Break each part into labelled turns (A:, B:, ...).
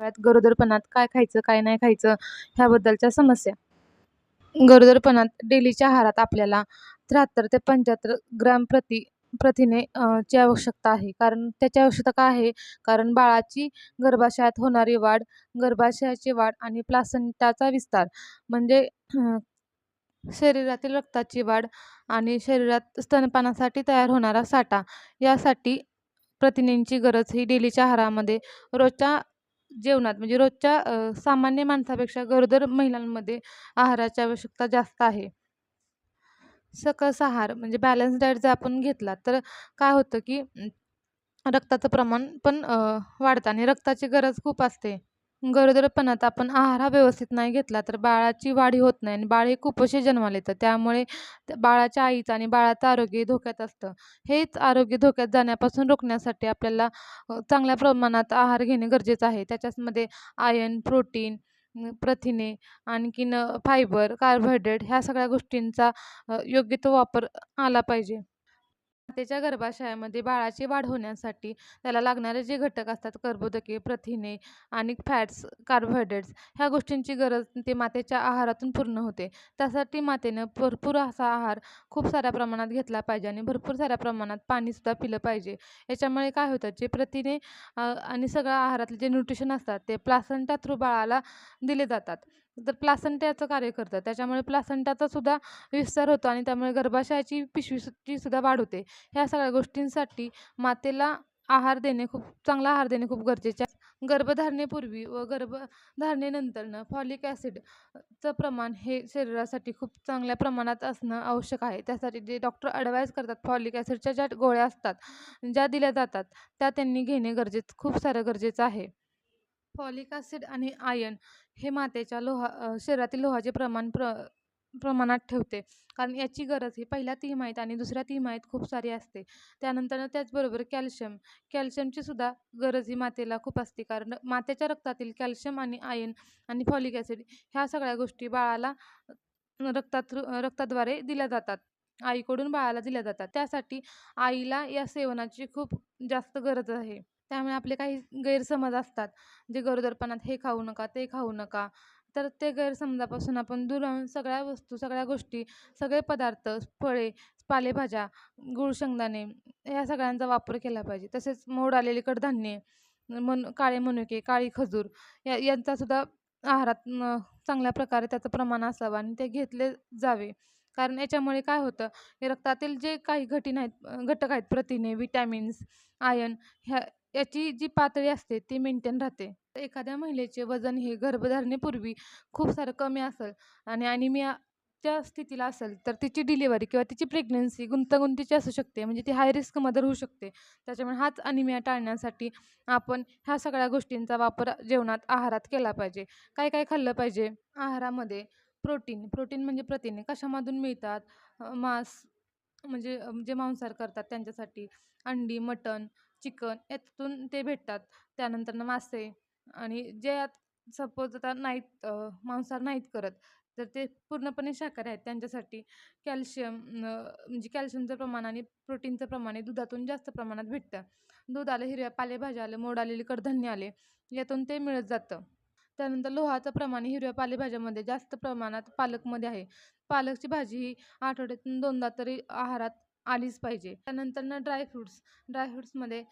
A: पावसाळ्यात गरोदरपणात काय खायचं काय नाही खायचं ह्याबद्दलच्या समस्या. गरोदरपणात डेलीच्या आहारात आपल्याला त्र्याहत्तर ते पंच्याहत्तर ग्रॅम प्रति प्रथिने ची आवश्यकता आहे. कारण त्याची आवश्यकता का आहे? कारण बाळाची गर्भाशयात होणारी वाढ गर्भाशयाची वाढ आणि प्लासंटाचा विस्तार म्हणजे शरीरातील रक्ताची वाढ आणि शरीरात स्तनपानासाठी तयार होणारा साठा यासाठी प्रथिनेंची गरज ही डेलीच्या आहारामध्ये रोजच्या जेवणात. म्हणजे रोजच्या सामान्य माणसापेक्षा गरोदर महिलांमध्ये आहाराची आवश्यकता जास्त आहे. सकस आहार म्हणजे बॅलन्स डाएट जर आपण घेतला तर काय होतं की रक्ताचं प्रमाण पण वाढतं आणि रक्ताची गरज खूप असते. गरोदरपणात आपण आहार हा व्यवस्थित नाही घेतला तर बाळाची वाढी होत नाही आणि बाळ हे कुपोषित जन्माला येतं. त्यामुळे बाळाच्या आईचं आणि बाळाचं आरोग्य धोक्यात असतं. हेच आरोग्य धोक्यात जाण्यापासून रोखण्यासाठी आपल्याला चांगल्या प्रमाणात आहार घेणे गरजेचं आहे. त्याच्यामध्ये आयर्न प्रोटीन प्रथिने आणखीन फायबर कार्बोहायड्रेट ह्या सगळ्या गोष्टींचा योग्य तो वापर आला पाहिजे. मातेच्या गर्भाशयामध्ये बाळाची वाढ होण्यासाठी त्याला लागणारे जे घटक असतात कर्बोदके प्रथिने आणि फॅट्स कार्बोहायड्रेट्स ह्या गोष्टींची गरज ते मातेच्या आहारातून पूर्ण होते. त्यासाठी मातेनं भरपूर असा आहार खूप साऱ्या प्रमाणात घेतला पाहिजे आणि भरपूर साऱ्या प्रमाणात पाणीसुद्धा पिलं पाहिजे. याच्यामुळे काय होतं जे प्रथिने आणि सगळ्या आहारातले जे न्यूट्रिशन असतात ते प्लासंटा थ्रू बाळाला दिले जातात. तर प्लासंट्याचं कार्य करतं. त्याच्यामुळे प्लासंटाचा सुद्धा विस्तार होतो आणि त्यामुळे गर्भाशयाची पिशवीची सुद्धा वाढ होते. ह्या सगळ्या गोष्टींसाठी मातेला आहार देणे खूप चांगला आहार देणे खूप गरजेचे आहे. गर्भधारणेपूर्वी व गर्भधारणेनंतरनं फॉलिक ॲसिडचं प्रमाण हे शरीरासाठी खूप चांगल्या प्रमाणात असणं आवश्यक आहे. त्यासाठी जे डॉक्टर ॲडवाईज करतात फॉलिक ॲसिडच्या ज्या गोळ्या असतात ज्या दिल्या जातात त्या त्यांनी घेणे गरजेचं खूप सारं गरजेचं आहे. फॉलिक ॲसिड आणि आयर्न हे मातेच्या लोहा अ, शरीरातील लोहाचे प्रमाण प्र प्रमाणात ठेवते. कारण याची गरज ही पहिल्या तिमाहीत आणि दुसऱ्या तिमाहीत खूप सारी असते. त्यानंतर त्याचबरोबर कॅल्शियम. कॅल्शियमची सुद्धा गरज ही मातेला खूप असते. कारण मातेच्या रक्तातील कॅल्शियम आणि आयर्न आणि फॉलिक ॲसिड ह्या सगळ्या गोष्टी बाळाला रक्तात रक्ताद्वारे दिल्या जातात. आईकडून बाळाला दिल्या जातात. त्यासाठी आईला या सेवनाची खूप जास्त गरज आहे. त्यामुळे आपले काही गैरसमज असतात. जे गरोदरपणात हे खाऊ नका ते खाऊ नका. तर ते गैरसमजापासून आपण दूर राहून सगळ्या वस्तू सगळ्या गोष्टी सगळे पदार्थ फळे पालेभाज्या गुळ शेंगदाणे ह्या सगळ्यांचा वापर केला पाहिजे. तसेच मोड आलेले कडधान्ये मन काळे मनुके काळी खजूर या यांचासुद्धा आहारात चांगल्या प्रकारे त्याचं प्रमाण असावं आणि ते घेतले जावे. कारण याच्यामुळे काय होतं हे रक्तातील जे काही घटीन आहेत घटक आहेत प्रथिने विटॅमिन्स आयन ह्या याची जी पातळी असते ती मेंटेन राहते. एखाद्या महिलेचे वजन हे गर्भधारणेपूर्वी खूप सारं कमी असेल आणि ॲनिमियाच्या स्थितीला असेल तर तिची डिलिव्हरी किंवा तिची प्रेग्नन्सी गुंतागुंतीची असू शकते. म्हणजे ती हाय रिस्क मदर होऊ शकते. त्याच्यामुळे हाच अनिमिया टाळण्यासाठी आपण ह्या सगळ्या गोष्टींचा वापर जेवणात आहारात केला पाहिजे. काय काय खाल्लं पाहिजे? आहारामध्ये प्रोटीन. प्रोटीन म्हणजे प्रथिने. कशामधून मिळतात? मांस म्हणजे जे मांसाहार करतात त्यांच्यासाठी. अंडी मटण चिकन यातून ते भेटतात. त्यानंतरनं मासे आणि जे आत सपोज आता नाहीत मांसाहार नाहीत करत तर ते पूर्णपणे शाकाहारी आहेत त्यांच्यासाठी. कॅल्शियम म्हणजे कॅल्शियमचं प्रमाण आणि प्रोटीनचं प्रमाण हे दुधातून जास्त प्रमाणात भेटतं. दूध आलं हिरव्या पालेभाज्या आलं मोड आलेले कडधान्य आले यातून ते मिळत जातं. त्यानंतर लोहाचं प्रमाण हिरव्या पालेभाज्यामध्ये जास्त प्रमाणात पालकमध्ये आहे. पालकची भाजी ही आठवड्यातून दोनदा तरी आहारात आलीच पाहिजे. त्यानंतरनं ड्रायफ्रूट्स ड्रायफ्रूट्समध्ये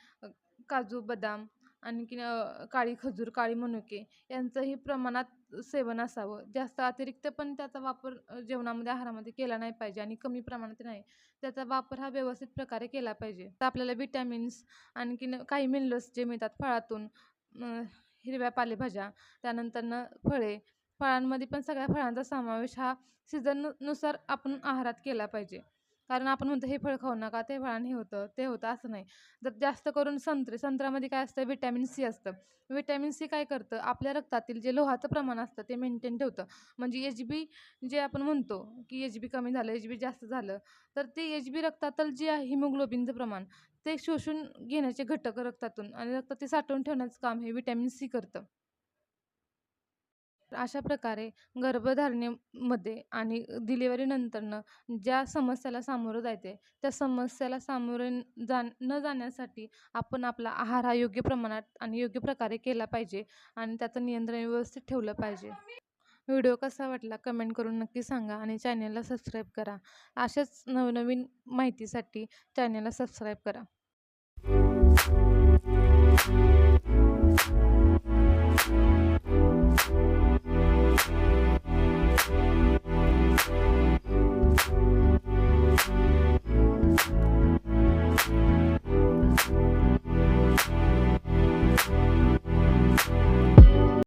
A: काजू बदाम आणखीन काळी खजूर काळी मनुके यांचंही प्रमाणात सेवन असावं. जास्त अतिरिक्त पण त्याचा वापर जेवणामध्ये आहारामध्ये केला नाही पाहिजे आणि कमी प्रमाणात नाही. त्याचा वापर हा व्यवस्थित प्रकारे केला पाहिजे. तर आपल्याला विटॅमिन्स आणखीन काही मिनरल्स जे मिळतात फळातून हिरव्या पालेभाज्या त्यानंतरनं फळे. फळांमध्ये पण सगळ्या फळांचा समावेश हा सीझननुसार आपण आहारात केला पाहिजे. कारण आपण म्हणतो हे फळ खाऊ नका ते फळाने हे होतं ते होतं असं नाही. जर जास्त करून संत्रे संत्र्यामध्ये काय असतं विटॅमिन सी असतं. विटॅमिन सी काय करतं? आपल्या रक्तातील जे लोहाचं प्रमाण असतं ते मेंटेन ठेवतं. म्हणजे एच बी जे आपण म्हणतो की एच बी कमी झालं एच बी जास्त झालं तर ते एच बी रक्तातलं जे आहे हिमोग्लोबिनचं प्रमाण ते शोषून घेण्याचे घटक रक्तातून आणि रक्त ते साठवून ठेवण्याचं काम हे विटॅमिन सी करतं. अशा प्रकारे गर्भधारणेमध्ये आणि डिलिव्हरीनंतरनं ज्या समस्याला सामोरं जायचं त्या समस्याला सामोरे जा न जाण्यासाठी आपण आपला आहार हा योग्य प्रमाणात आणि योग्य प्रकारे केला पाहिजे आणि त्याचं नियंत्रण व्यवस्थित ठेवलं पाहिजे. व्हिडिओ कसा वाटला कमेंट करून नक्की सांगा आणि चॅनलला सबस्क्राईब करा. अशाच नवनवीन माहितीसाठी चॅनलला सबस्क्राईब करा.